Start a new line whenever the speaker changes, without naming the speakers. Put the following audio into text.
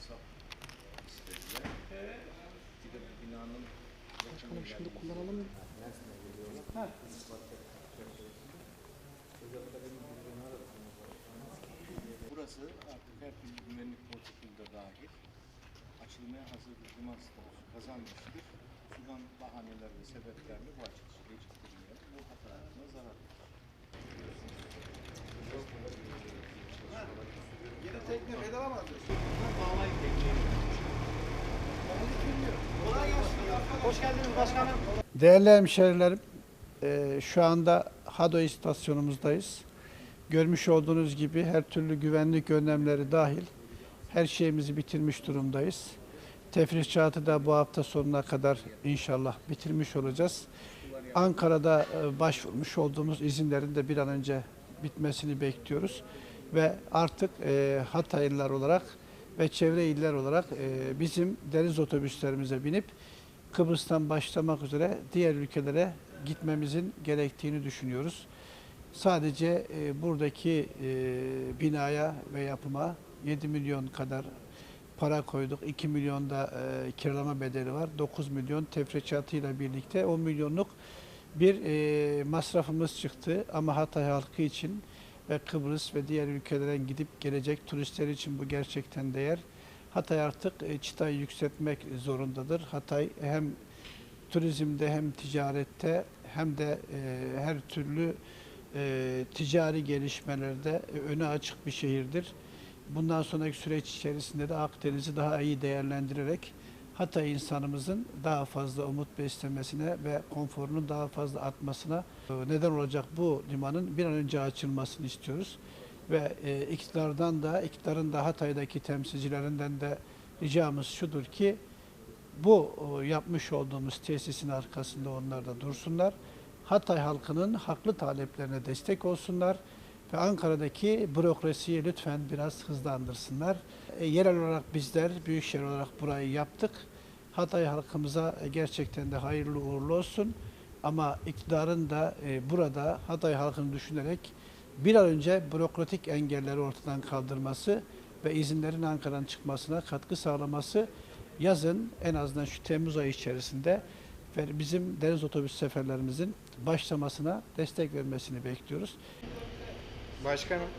hesap istediler. Bir de bu binanın
Başkanım şimdi kullanalım mı? Ha.
Burası artık her türlü güvenlik protokolü dahil açılmaya hazır bir liman statüsü kazanmıştır. Sudan bahaneler ve sebeplerle bu açılışı geciktirmeyelim. Bu hatalarına zarar verir.
Değerli hemşehrilerim, eee, şu anda Hado istasyonumuzdayız. Görmüş olduğunuz gibi her türlü güvenlik önlemleri dahil her şeyimizi bitirmiş durumdayız. Tefrişatı da bu hafta sonuna kadar inşallah bitirmiş olacağız. Ankara'da e, başvurmuş olduğumuz izinlerin de bir an önce bitmesini bekliyoruz. Ve artık e, Hataylılar olarak ve çevre iller olarak e, bizim deniz otobüslerimize binip Kıbrıs'tan başlamak üzere diğer ülkelere gitmemizin gerektiğini düşünüyoruz. Sadece e, buradaki e, binaya ve yapıma 7 milyon kadar para koyduk. 2 milyon da e, kiralama bedeli var. 9 milyon tefriçatıyla birlikte 10 milyonluk bir e, masrafımız çıktı. Ama Hatay halkı için ve Kıbrıs ve diğer ülkelere gidip gelecek turistler için bu gerçekten değer. Hatay artık e, çıtayı yükseltmek zorundadır. Hatay hem turizmde hem ticarette hem de e, her türlü e, ticari gelişmelerde öne açık bir şehirdir. Bundan sonraki süreç içerisinde de Akdeniz'i daha iyi değerlendirerek Hatay insanımızın daha fazla umut beslemesine ve konforunun daha fazla artmasına e, neden olacak bu limanın bir an önce açılmasını istiyoruz. Ve e, iktidardan da, iktidarın da Hatay'daki temsilcilerinden de ricamız şudur ki bu yapmış olduğumuz tesisin arkasında onlar da dursunlar. Hatay halkının haklı taleplerine destek olsunlar ve Ankara'daki bürokrasiyi lütfen biraz hızlandırsınlar. E, yerel olarak bizler büyükşehir olarak burayı yaptık. Hatay halkımıza e, gerçekten de hayırlı uğurlu olsun. Ama iktidarın da e, burada Hatay halkını düşünerek bir an önce bürokratik engelleri ortadan kaldırması ve izinlerin Ankara'dan çıkmasına katkı sağlaması yazın en azından şu Temmuz ayı içerisinde ve bizim deniz otobüs seferlerimizin başlamasına destek vermesini bekliyoruz.
Başkanım.